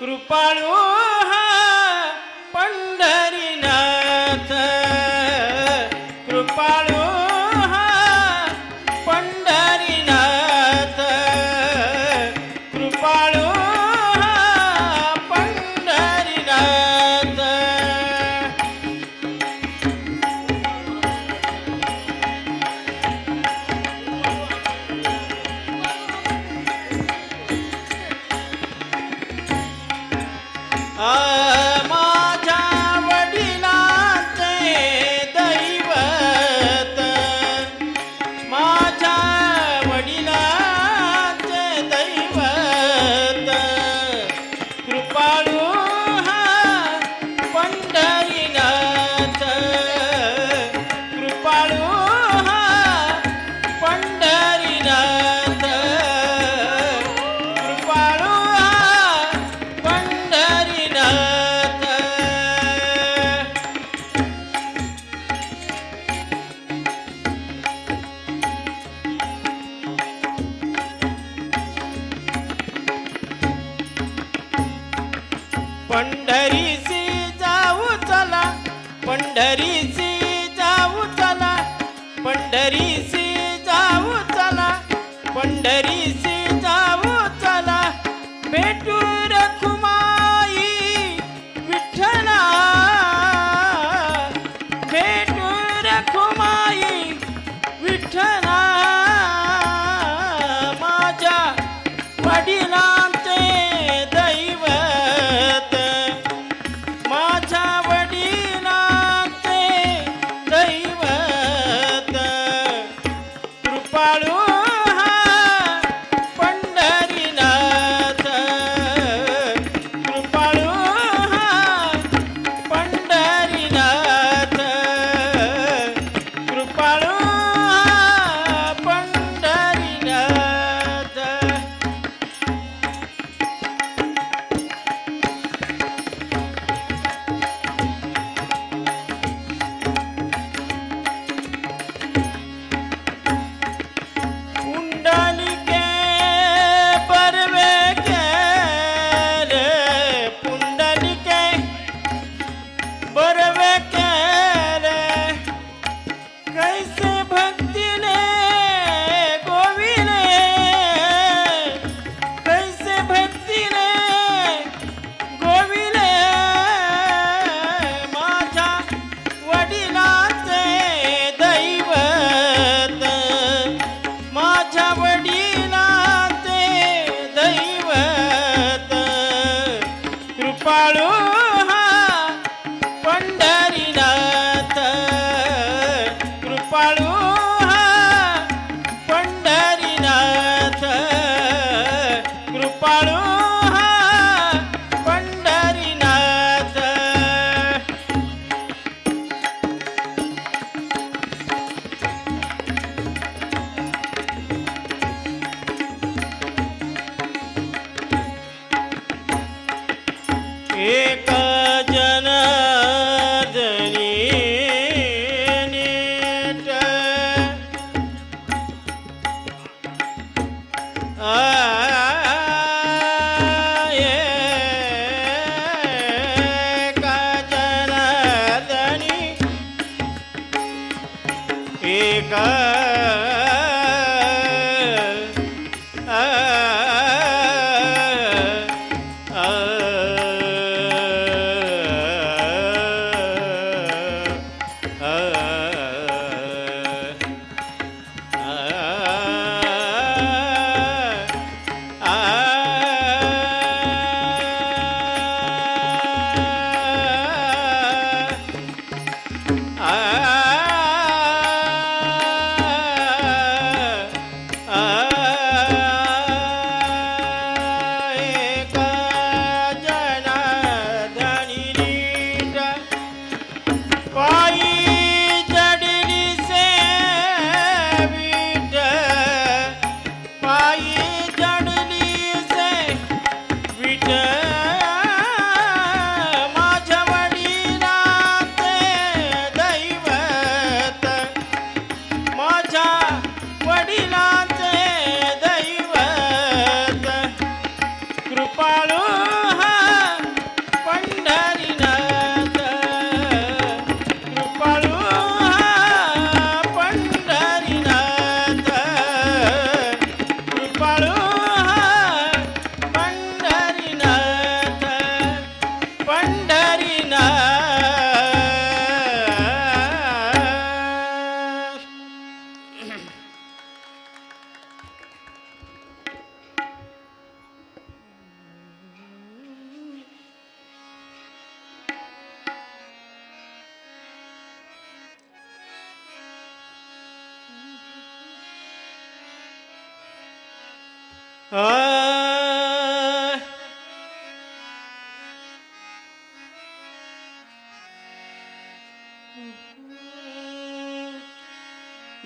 કૃપાળુ पंढरीसी जाऊ चला पंढरीची जाऊ चला पंढरीसी जाऊ चला पंढरी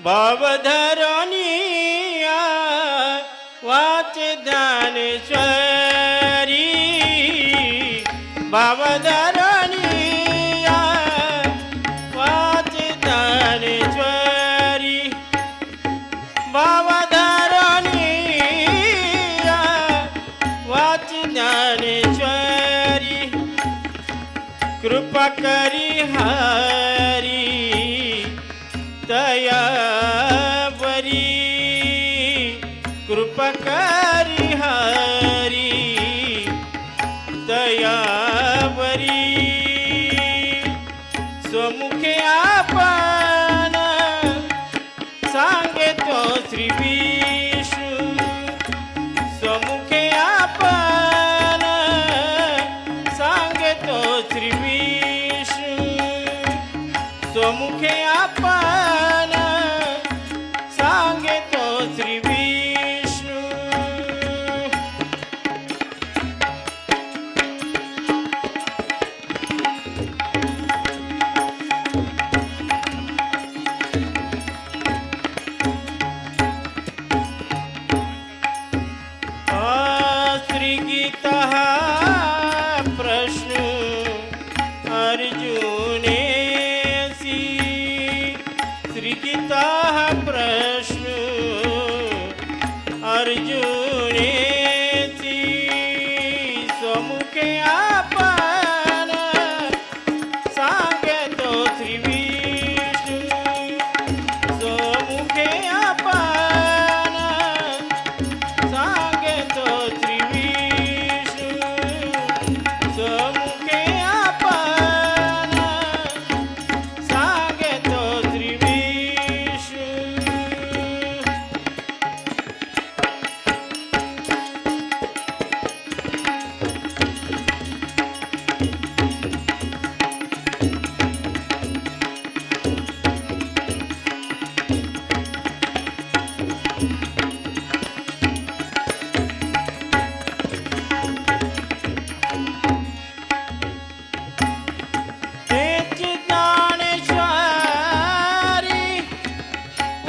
ભવધરની વાચ ધ્યાનેશ્વર ी हरि दया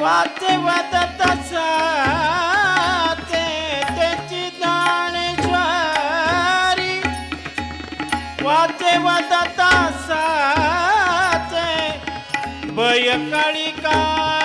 वाचे वादत त्याची दाणेश्वारी वाचे वादत बैकाळी का